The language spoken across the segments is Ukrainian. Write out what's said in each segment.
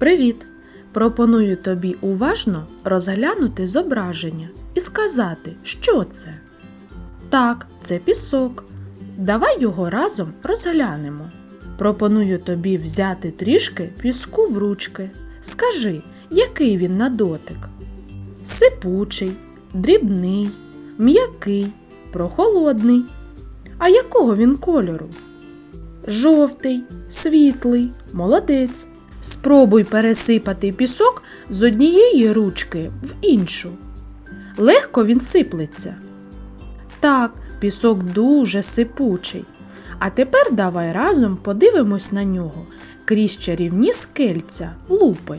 Привіт! Пропоную тобі уважно розглянути зображення і сказати, що це. Так, це пісок. Давай його разом розглянемо. Пропоную тобі взяти трішки піску в ручки. Скажи, який він на дотик? Сипучий, дрібний, м'який, прохолодний. А якого він кольору? Жовтий, світлий, молодець. Спробуй пересипати пісок з однієї ручки в іншу. Легко він сиплеться. Так, пісок дуже сипучий. А тепер давай разом подивимось на нього крізь чарівні скельця, лупи.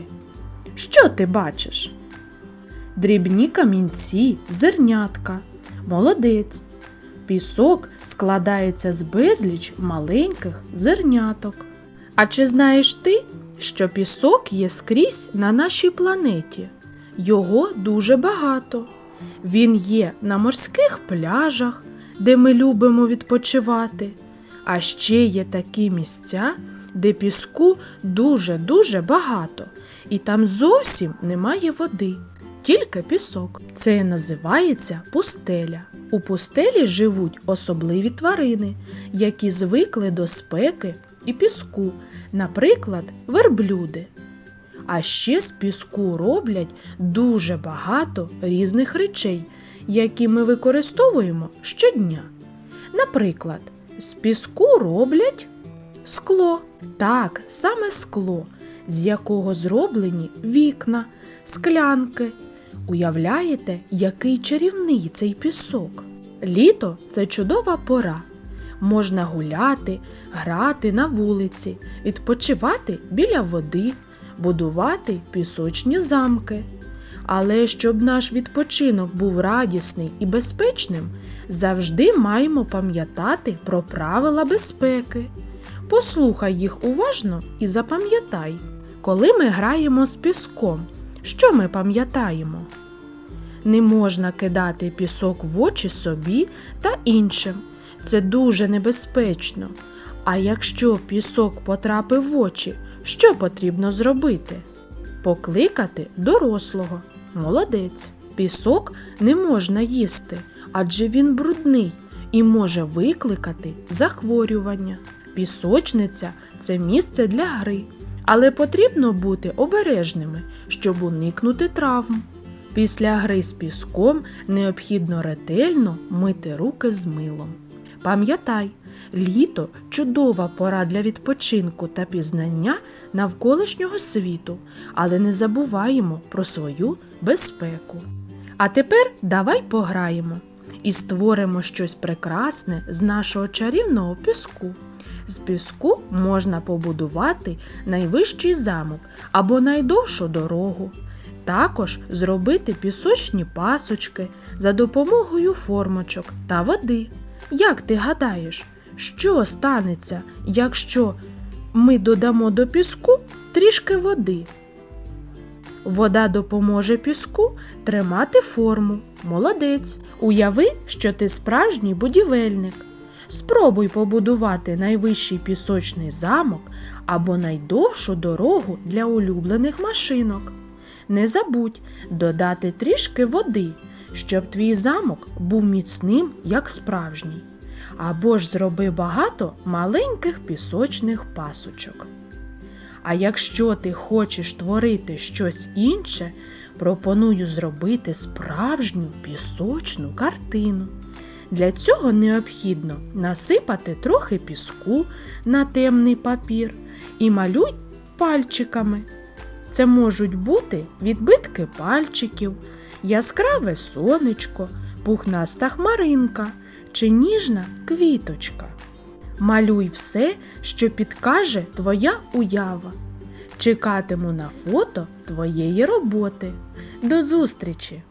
Що ти бачиш? Дрібні камінці, зернятка. Молодець. Пісок складається з безліч маленьких зерняток. А чи знаєш ти, що пісок є скрізь на нашій планеті? Його дуже багато. Він є на морських пляжах, де ми любимо відпочивати. А ще є такі місця, де піску дуже-дуже багато, і там зовсім немає води, тільки пісок. Це називається пустеля. У пустелі живуть особливі тварини, які звикли до спеки і піску, наприклад, верблюди. А ще з піску роблять дуже багато різних речей, які ми використовуємо щодня. Наприклад, з піску роблять скло. Так, саме скло, з якого зроблені вікна, склянки. Уявляєте, який чарівний цей пісок? Літо це чудова пора. Можна гуляти, грати на вулиці, відпочивати біля води, будувати пісочні замки. Але щоб наш відпочинок був радісний і безпечним, завжди маємо пам'ятати про правила безпеки. Послухай їх уважно і запам'ятай, коли ми граємо з піском, що ми пам'ятаємо? Не можна кидати пісок в очі собі та іншим. Це дуже небезпечно. А якщо пісок потрапив в очі, що потрібно зробити? Покликати дорослого. Молодець. Пісок не можна їсти, адже він брудний і може викликати захворювання. Пісочниця це місце для гри, але потрібно бути обережними, щоб уникнути травм. Після гри з піском необхідно ретельно мити руки з милом. Пам'ятай, літо чудова пора для відпочинку та пізнання навколишнього світу, але не забуваємо про свою безпеку. А тепер давай пограємо і створимо щось прекрасне з нашого чарівного піску. З піску можна побудувати найвищий замок або найдовшу дорогу. Також зробити пісочні пасочки за допомогою формочок та води. Як ти гадаєш, що станеться, якщо ми додамо до піску трішки води? Вода допоможе піску тримати форму. Молодець. Уяви, що ти справжній будівельник. Спробуй побудувати найвищий пісочний замок або найдовшу дорогу для улюблених машинок. Не забудь додати трішки води, щоб твій замок був міцним, як справжній. Або ж зроби багато маленьких пісочних пасочок. А якщо ти хочеш творити щось інше, пропоную зробити справжню пісочну картину. Для цього необхідно насипати трохи піску на темний папір і малюй пальчиками. Це можуть бути відбитки пальчиків, яскраве сонечко, пухнаста хмаринка чи ніжна квіточка. Малюй все, що підкаже твоя уява. Чекатиму на фото твоєї роботи. До зустрічі!